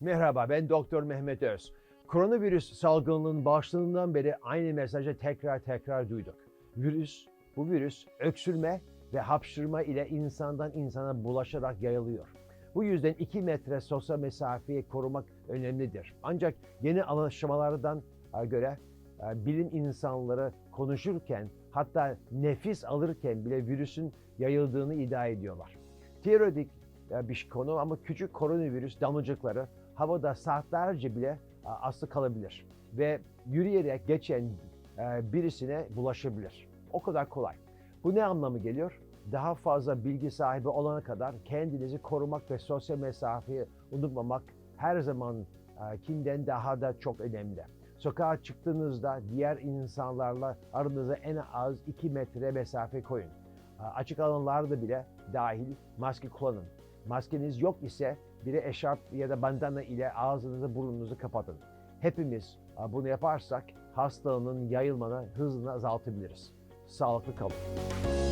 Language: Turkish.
Merhaba ben Doktor Mehmet Öz. Koronavirüs salgınının başladığından beri aynı mesajı tekrar tekrar duyduk. Virüs, bu virüs öksürme ve hapşırma ile insandan insana bulaşarak yayılıyor. Bu yüzden 2 metre sosyal mesafeyi korumak önemlidir. Ancak yeni anlaşmalardan e, göre e, bilim insanları konuşurken hatta nefis alırken bile virüsün yayıldığını iddia ediyorlar. Teoretik e, bir konu ama küçük koronavirüs damlacıkları havada saatlerce bile e, aslı kalabilir ve yürüyerek geçen e, birisine bulaşabilir. O kadar kolay. Bu ne anlamı geliyor? Daha fazla bilgi sahibi olana kadar kendinizi korumak ve sosyal mesafeyi unutmamak her zaman e, kinden daha da çok önemli. Sokağa çıktığınızda diğer insanlarla aranıza en az 2 metre mesafe koyun. E, Açık alanlarda bile dahil maske kullanın. Maskeniz yok ise bir eşarp ya da bandana ile ağzınızı burnunuzu kapatın. Hepimiz bunu yaparsak hastalığın yayılmanı hızını azaltabiliriz. Sağlıklı kalın.